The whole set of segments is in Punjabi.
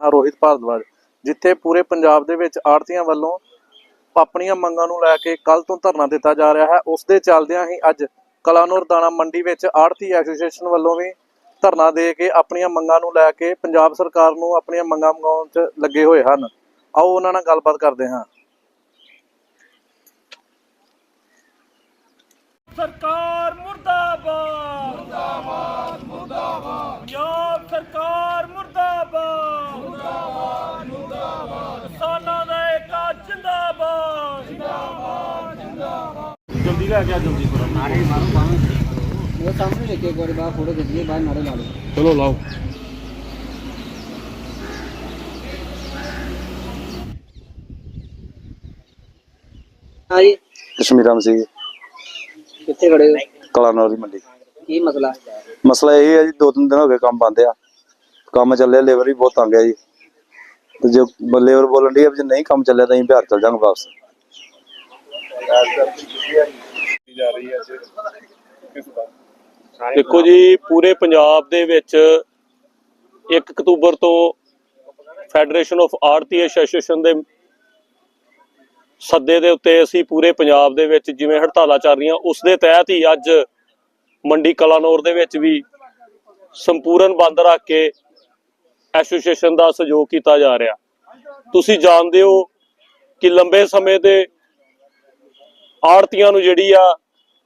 ਹਾਂ, ਰੋਹਿਤ ਭਾਰਦਵਾਜ, ਜਿੱਥੇ ਪੂਰੇ ਪੰਜਾਬ ਦੇ ਵਿੱਚ ਆੜਤੀਆਂ ਵੱਲੋਂ ਆਪਣੀਆਂ ਮੰਗਾਂ ਨੂੰ ਲੈ ਕੇ ਕੱਲ ਤੋਂ ਧਰਨਾ ਦਿੱਤਾ ਜਾ ਰਿਹਾ ਹੈ। ਉਸ ਦੇ ਚੱਲਦਿਆਂ ਹੀ ਅੱਜ ਕਲਾਨੌਰ ਦਾਣਾ ਮੰਡੀ ਵਿੱਚ ਆੜਤੀ ਐਸੋਸੀਏਸ਼ਨ ਵੱਲੋਂ ਵੀ ਧਰਨਾ ਦੇ ਕੇ ਆਪਣੀਆਂ ਮੰਗਾਂ ਨੂੰ ਲੈ ਕੇ ਪੰਜਾਬ ਸਰਕਾਰ ਨੂੰ ਆਪਣੀਆਂ ਮੰਗਾਂ ਮੰਗਾਉਣ 'ਚ ਲੱਗੇ ਹੋਏ ਹਨ। ਆਓ ਉਹਨਾਂ ਨਾਲ ਗੱਲਬਾਤ ਕਰਦੇ ਹਾਂ। ਸਰਕਾਰ ਮੁਰਦਾਬਾਦ ਮੁਰਦਾਬਾਦ ਮੁਰਦਾਬਾਦ ਪੰਜਾਬ ਸਰਕਾਰ ਮੁਰਦਾਬਾਦ ਮੁਰਦਾਬਾਦ ਮੁਰਦਾਬਾਦ ਕਿਸਾਨਾਂ ਦਾ ਏਕਾ ਜਿੰਦਾਬਾਦ ਜਿੰਦਾਬਾਦ ਜਿੰਦਾਬਾਦ ਜਲਦੀ ਲੈ ਕੇ ਆ ਜਲਦੀ ਕਰੋ? ਨਾਰੇ ਮਾਰੋ ਬਾਹਰ ਮੇਰੇ ਸਾਹਮਣੇ ਲਿਖੇ ਇੱਕ ਵਾਰੀ ਬਾਹਰ ਫੋਟੋ ਖਿੱਚੀਏ ਬਾਹਰ ਨਾਰੇ ਲਾ ਲਓ। ਚਲੋ ਲਾਓ। ਹਾਂ ਜੀ। ਕਸ਼ਮੀਰਾਂ ਸੀ ਕਿੱਥੇ ਖੜੇ ਹੋ? ਕਲਾਨੌਰ ਦੀ ਮੰਡੀ। ਕੀ ਮਸਲਾ? ਮਸਲਾ ਇਹ ਹੈ ਜੀ ਦੋ ਤਿੰਨ ਦਿਨ ਹੋ ਗਏ ਕੰਮ ਬੰਦ ਆ। ਕੰਮ ਚੱਲਿਆ ਲੇਬਰ ਵੀ ਬਹੁਤ ਤੰਗ ਹੈ ਜੀ। ਤੇ ਜੇ ਲੇਬਰ ਬੋਲਣ ਦੀ ਜੇ ਨਹੀਂ ਕੰਮ ਚੱਲਿਆ ਤਾਂ ਅਸੀਂ ਬਿਹਾਰ ਚਲ ਜਾਵਾਂਗੇ ਵਾਪਸ। ਦੇਖੋ ਜੀ ਪੂਰੇ ਪੰਜਾਬ ਦੇ ਵਿੱਚ 1 ਅਕਤੂਬਰ ਤੋਂ ਫੈਡਰੇਸ਼ਨ ਆਫ ਆਰਤੀ ਐਸੋਸੀਏਸ਼ਨ ਦੇ ਸੱਦੇ ਦੇ ਉੱਤੇ ਅਸੀਂ ਪੂਰੇ ਪੰਜਾਬ ਦੇ ਵਿੱਚ ਜਿਵੇਂ ਹੜਤਾਲਾਂ ਚੱਲ ਰਹੀਆਂ ਉਸ ਦੇ ਤਹਿਤ ਹੀ ਅੱਜ ਮੰਡੀ ਕਲਾਨੌਰ ਦੇ ਵਿੱਚ ਵੀ ਸੰਪੂਰਨ ਬੰਦ ਰੱਖ ਕੇ ਐਸੋਸੀਏਸ਼ਨ ਦਾ ਸਹਿਯੋਗ ਕੀਤਾ ਜਾ ਰਿਹਾ। ਤੁਸੀਂ ਜਾਣਦੇ ਹੋ ਕਿ ਲੰਬੇ ਸਮੇਂ ਦੇ ਆੜਤੀਆਂ ਨੂੰ ਜਿਹੜੀ ਆ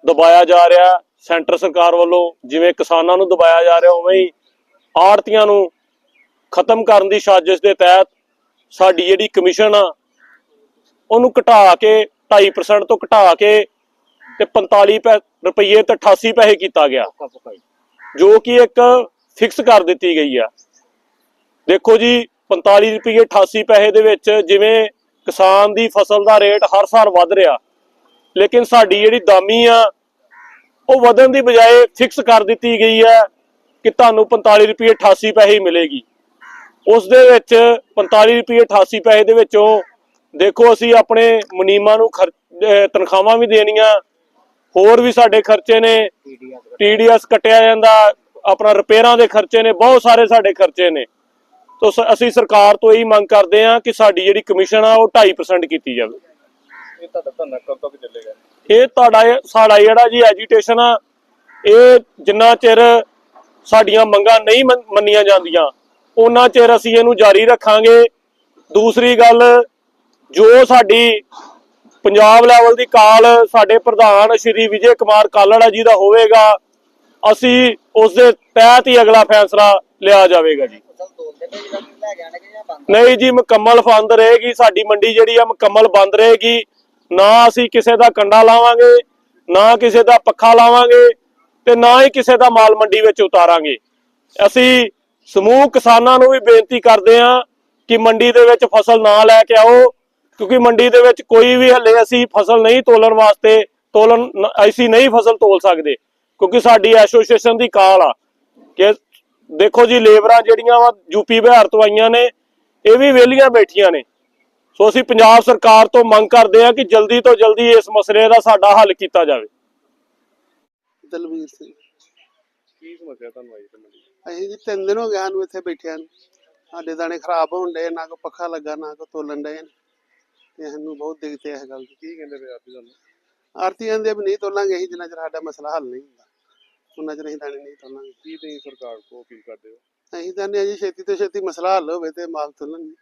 ਦਬਾਇਆ ਜਾ ਰਿਹਾ ਸੈਂਟਰ ਸਰਕਾਰ ਵੱਲੋਂ ਜਿਵੇਂ ਕਿਸਾਨਾਂ ਨੂੰ ਦਬਾਇਆ ਜਾ ਰਿਹਾ ਉਵੇਂ ਹੀ ਆੜਤੀਆਂ ਨੂੰ ਖਤਮ ਕਰਨ ਦੀ ਸਾਜ਼ਿਸ਼ ਦੇ ਤਹਿਤ ਸਾਡੀ ਜਿਹੜੀ ਕਮਿਸ਼ਨ ਆ ਉਹਨੂੰ ਘਟਾ ਕੇ 2.5% ਤੋਂ ਘਟਾ ਕੇ ਤੇ 45 ਪੈ- ਰੁਪਏ ਤੇ 88 ਪੈਸੇ ਕੀਤਾ ਗਿਆ। ਜੋ। ਕਿ ਇੱਕ ਫਿਕਸ ਕਰ ਦਿੱਤੀ ਗਈ ਆ। ਦੇਖੋ ਜੀ 45 ਰੁਪਏ 88 ਪੈਸੇ ਦੇ ਵਿੱਚ ਜਿਵੇਂ ਕਿਸਾਨ ਦੀ ਫਸਲ ਦਾ ਰੇਟ ਹਰ ਸਾਲ ਵੱਧ ਰਿਹਾ ਲੇਕਿਨ ਸਾਡੀ ਜਿਹੜੀ ਦਾਮੀ ਆ, ਉਹ ਵਧਣ ਦੀ ਬਜਾਏ ਫਿਕਸ ਕਰ ਦਿੱਤੀ ਗਈ ਹੈ ਕਿ ਤੁਹਾਨੂੰ 45 ਰੁਪਏ 88 ਪੈਸੇ ਮਿਲੇਗੀ। ਉਸ ਦੇ ਵਿੱਚ 45 ਰੁਪਏ 88 ਪੈਸੇ ਦੇ ਵਿੱਚੋਂ ਦੇਖੋ ਅਸੀਂ ਆਪਣੇ ਮੁਨੀਮਾਂ ਨੂੰ ਖਰ- ਤਨਖਾਹਾਂ ਵੀ ਦੇਣੀਆਂ, ਹੋਰ ਵੀ ਸਾਡੇ ਖਰਚੇ ਨੇ। ਟੀਡੀਐਸ ਕੱਟਿਆ ਜਾਂਦਾ, ਆਪਣਾ ਰਿਪੇਅਰਾਂ ਦੇ ਖਰਚੇ ਨੇ, ਬਹੁਤ ਸਾਰੇ ਸਾਡੇ ਖਰਚੇ ਨੇ। ਤੋ ਅਸੀਂ ਸਰਕਾਰ ਤੋਂ ਇਹੀ ਮੰਗ ਕਰਦੇ ਹਾਂ ਕਿ ਸਾਡੀ ਜਿਹੜੀ ਕਮਿਸ਼ਨ ਆ, ਉਹ 2.5% ਕੀਤੀ ਜਾਵੇ। ਇਹ ਤੁਹਾਡਾ ਧਰਨਾ ਕਦ ਤੱਕ ਚੱਲੇਗਾ? ਇਹ ਤੁਹਾਡਾ ਇਹ- ਸਾਡਾ ਜਿਹੜਾ ਜੀ ਐਜੀਟੇਸ਼ਨ ਆ ਇਹ ਜਿੰਨਾ ਚਿਰ ਸਾਡੀਆਂ ਮੰਗਾਂ ਨਹੀਂ ਮੰਨ- ਮੰਨੀਆਂ ਜਾਂਦੀਆਂ ਉਹਨਾਂ ਚਿਰ ਅਸੀਂ ਇਹਨੂੰ ਜਾਰੀ ਰੱਖਾਂਗੇ। ਦੂਸਰੀ ਗੱਲ ਜੋ ਸਾਡੀ ਪੰਜਾਬ ਲੈਵਲ ਦੀ ਕਾਲ ਸਾਡੇ ਪ੍ਰਧਾਨ ਸ਼੍ਰੀ ਵਿਜੇ ਕੁਮਾਰ ਕਾਲੜਾ ਜੀ ਦਾ ਹੋਵੇਗਾ ਅਸੀਂ ਉਸ ਦੇ ਤਹਿਤ ਹੀ ਅਗਲਾ ਫੈਸਲਾ ਲਿਆ ਜਾਵੇਗਾ ਜੀ। ਨਹੀਂ ਜੀ ਮੁਕੰਮਲ ਬੰਦ ਰਹੇਗੀ ਸਾਡੀ ਮੰਡੀ ਜਿਹੜੀ ਆ ਮੁਕੰਮਲ ਬੰਦ ਰਹੇਗੀ। ਨਾ ਅਸੀਂ ਕਿਸੇ ਦਾ ਕੰਡਾ ਲਾਵਾਂਗੇ, ਨਾ ਕਿਸੇ ਦਾ ਪੱਖਾ ਲਾਵਾਂਗੇ ਤੇ ਨਾ ਹੀ ਕਿਸੇ ਦਾ ਮਾਲ ਮੰਡੀ ਵਿੱਚ ਉਤਾਰਾਂਗੇ। ਅਸੀਂ ਸਮੂਹ ਕਿਸਾਨਾਂ ਨੂੰ ਵੀ ਬੇਨਤੀ ਕਰਦੇ ਹਾਂ ਕਿ ਮੰਡੀ ਦੇ ਵਿੱਚ ਫਸਲ ਨਾ ਲੈ ਕੇ ਆਓ, ਕਿਉਂਕਿ ਮੰਡੀ ਦੇ ਵਿੱਚ ਕੋਈ ਵੀ ਹੱਲੇ ਅਸੀਂ ਫਸਲ ਨਹੀਂ ਤੋਲਣ ਵਾਸਤੇ, ਤੋਲਣ ਅਸੀਂ ਨਹੀਂ ਫਸਲ ਤੋਲ ਸਕਦੇ, ਕਿਉਂਕਿ ਸਾਡੀ ਐਸੋਸੀਏਸ਼ਨ ਦੀ ਕਾਲ ਆ। ਕਿ ਦੇਖੋ ਜੀ, ਲੇਬਰਾਂ ਜਿਹੜੀਆਂ ਵਾ ਯੂਪੀ ਬਿਹਾਰ ਤੋਂ ਆਈਆਂ ਨੇ, ਇਹ ਵੀ ਵਿਹਲੀਆਂ ਬੈਠੀਆਂ ਨੇ। ਸੋ ਅਸੀਂ ਪੰਜਾਬ ਸਰਕਾਰ ਤੋਂ ਮੰਗ ਕਰਦੇ ਹਾਂ ਕਿ ਜਲਦੀ ਤੋਂ ਜਲਦੀ ਇਸ ਮਸਲੇ ਦਾ ਸਾਡਾ ਹੱਲ ਕੀਤਾ ਜਾਵੇ। ਦਲਵੀਰ ਸਿੰਘ। ਕੀ ਸਮੱਸਿਆ ਤੁਹਾਨੂੰ ਆਈ ਤੇ ਅਸੀਂ ਜੀ ਤਿੰਨ ਦਿਨ ਹੋ ਗਏ ਸਾਨੂੰ ਇੱਥੇ ਬੈਠਿਆਂ ਨੂੰ। ਸਾਡੇ ਦਾਣੇ ਖਰਾਬ ਹੋਣ ਡਏ ਨਾ ਕੋ ਪੱਖਾ ਲੱਗਾ ਨਾ ਕੋ ਤੋਲਣ ਡਏ ਨੇ। ਤੇ ਸਾਨੂੰ ਬਹੁਤ ਦਿੱਕਤ ਹੈ ਇਸ ਗੱਲ ਦੀ। ਕੀ ਕਹਿੰਦੇ ਪਏ ਆਪ ਤੁਹਾਨੂੰ? ਆਰਤੀ ਕਹਿੰਦੇ ਵੀ ਨਹੀਂ ਤੋਲਾਂਗੇ ਅਸੀਂ ਜਿੰਨਾ ਚਿਰ ਸਾਡਾ ਮਸਲਾ ਹੱਲ ਨਹੀਂ ਹੁੰਦਾ। ਉਹਨਾਂ ਚਿਰ ਅਸੀਂ ਦਾਣੇ ਨਹੀਂ ਤੋਲਾਂਗੇ। ਕੀ ਤੁਸੀਂ ਸਰਕਾਰ ਕੋ ਅਪੀਲ ਕਰਦੇ ਹੋ? ਅਸੀਂ ਹਾਂ ਜੀ ਛੇਤੀ ਤੋਂ ਛੇਤੀ ਮਸਲਾ ਹੱਲ ਹੋਵੇ ਤੇ ਮਾਲ ਤੋਲਣਗੇ।